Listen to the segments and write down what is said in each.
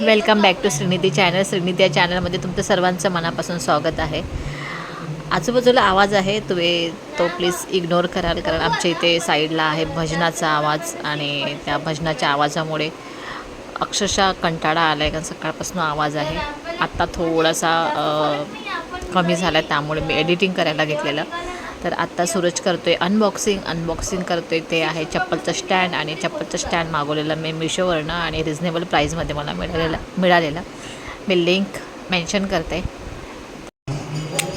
Welcome back to Shrinidhi channel. Shrinidhi या चॅनलमध्ये तुमचं सर्वांचं मनापासून स्वागत आहे. आजूबाजूला आवाज आहे तुम्ही तो प्लीज इग्नोर कराल कारण आमच्या इथे साईडला आहे भजनाचा आवाज आणि त्या भजनाच्या आवाजामुळे अक्षरशः कंटाळा आला आहे कारण सकाळपासून आवाज आहे. आत्ता थोडासा कमी झाला आहे त्यामुळे मी एडिटिंग करायला घेतलेलं. तर आत्ता सूरज करतो आहे अनबॉक्सिंग अनबॉक्सिंग करतो आहे ते आहे चप्पलचं स्टँड आणि चप्पलचं स्टँड मागवलेलं मी मिशोवरनं आणि रिझनेबल प्राईजमध्ये मला मिळालेलं मिळालेलं. मी लिंक मेन्शन करते.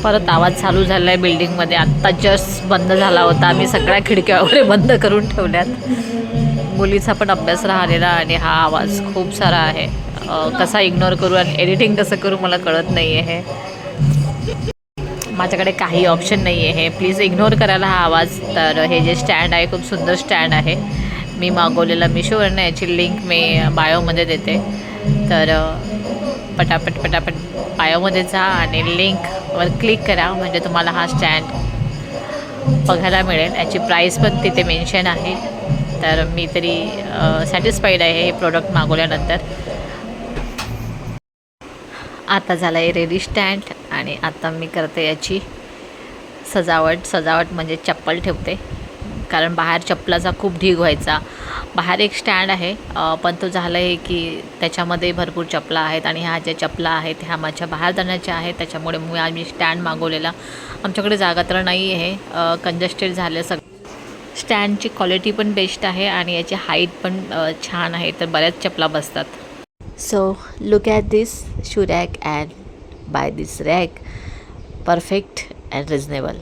परत आवाज चालू झाला आहे बिल्डिंगमध्ये आत्ता जस्ट बंद झाला होता. आम्ही सगळ्या खिडक्या वगैरे बंद करून ठेवल्यात. मुलीचा पण अभ्यास राहिलेला आणि हा आवाज खूप सारा आहे. कसा इग्नोर करू आणि एडिटिंग कसं करू मला कळत नाही आहे माझ्याकडे काही ऑप्शन नाही आहे प्लीज इग्नोर करायला हा आवाज. तर हे जे स्टँड आहे खूप सुंदर स्टँड आहे. मी मागवलेला मिशोवरनं याची लिंक मी बायोमध्ये देते. तर पटापट पटापट बायोमध्ये जा आणि लिंकवर क्लिक करा. म्हणजे तुम्हाला हा स्टँड बघायला मिळेल. याची प्राईस पण तिथे मेन्शन आहे. तर मी तरी सॅटिस्फाईड आहे हे प्रोडक्ट मागवल्यानंतर. आता झालं आहे रेडी स्टँड आणि आता मी करते याची सजावट. सजावट म्हणजे चप्पल ठेवते. कारण बाहेर चप्पलाचा खूप ढीग व्हायचा. बाहेर एक स्टँड आहे पण तो झालं आहे की त्याच्यामध्ये भरपूर चपला आहेत आणि ह्या ज्या चपला आहेत ह्या माझ्या बाहेर जाण्याच्या आहेत. त्याच्यामुळे मी आम्ही स्टँड मागवलेला. आमच्याकडे जागा तर नाही आहे. कंजस्टेड झालं सग स्टँडची क्वालिटी पण बेस्ट आहे आणि याची हाईट पण छान आहे. तर बऱ्याच चपला बसतात. So look at this shoe rack and buy this rack. Perfect and reasonable.